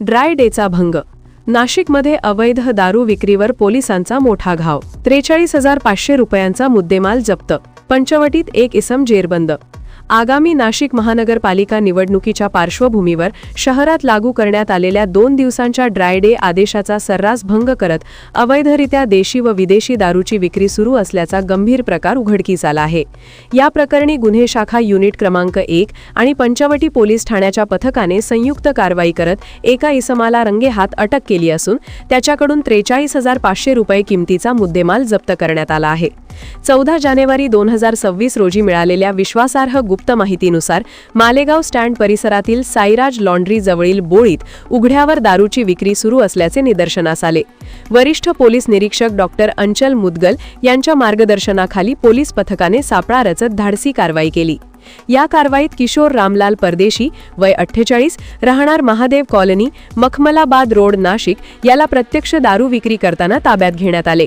Dry डेचा भंग. नाशिकमध्ये अवैध दारू विक्रीवर पोलिसांचा मोठा घाव. त्रेचाळीस हजार पाचशे रुपयांचा मुद्देमाल जप्त. पंचवटीत एक इसम जेरबंद. आगामी नाशिक महानगरपालिका निवडणुकीच्या पार्श्वभूमीवर शहरात लागू करण्यात आलेल्या दोन दिवसांच्या ड्राय डे आदेशाचा सर्रास भंग करत अवैधरित्या देशी व विदेशी दारूची विक्री सुरू असल्याचा गंभीर प्रकार उघडकीस आला आहे. या प्रकरणी गुन्हे शाखा युनिट क्रमांक एक आणि पंचवटी पोलीस ठाण्याच्या पथकाने संयुक्त कारवाई करत एका इसमाला रंगेहात अटक केली असून त्याच्याकडून त्रेचाळीस हजार पाचशे रुपये किमतीचा मुद्देमाल जप्त करण्यात आला आहे. चौदा जानेवारी दोन हजार सव्वीस रोजी मिळालेल्या विश्वासार्ह गुप्त माहितीनुसार मालेगाव स्टँड परिसरातील साईराज लॉन्ड्री जवळील बोळीत उघड्यावर दारूची विक्री सुरू असल्याचे निदर्शनास आले. वरिष्ठ पोलीस निरीक्षक डॉक्टर अंचल मुदगल यांच्या मार्गदर्शनाखाली पोलीस पथकाने सापळा रचत धाडसी कारवाई केली. या कारवाईत किशोर रामलाल परदेशी वय अठ्ठेचाळीस राहणार महादेव कॉलनी मखमलाबाद रोड नाशिक याला प्रत्यक्ष दारू विक्री करताना ताब्यात घेण्यात आले.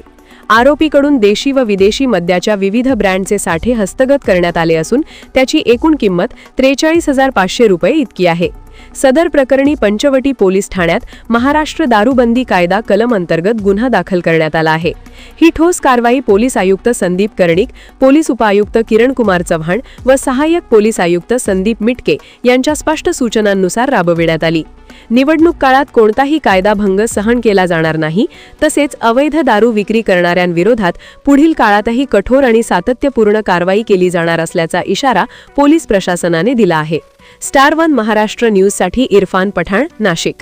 आरोपीकडून देशी व विदेशी मद्याच्या विविध ब्रँडचे साठे हस्तगत करण्यात आले असून त्याची एकूण किंमत त्रेचाळीस हजार पाचशे रुपये इतकी आहे. सदर प्रकरणी पंचवटी पोलीस ठाण्यात महाराष्ट्र दारूबंदी कायदा कलम अंतर्गत गुन्हा दाखल करण्यात आला आहे. ही ठोस कारवाई पोलीस आयुक्त संदीप कर्णिक पोलीस उपायुक्त किरण कुमार चव्हाण व सहाय्यक पोलीस आयुक्त संदीप मिटके यांच्या स्पष्ट सूचनांनुसार राबविण्यात आली. निवडणूक काळात कोणताही कायदाभंग सहन केला जाणार नाही. तसेच अवैध दारू विक्री करणाऱ्यांविरोधात पुढील काळातही कठोर आणि सातत्यपूर्ण कारवाई केली जाणार असल्याचा इशारा पोलीस प्रशासनाने दिला आहे. स्टार वन महाराष्ट्र न्यूजसाठी इरफान पठाण नाशिक.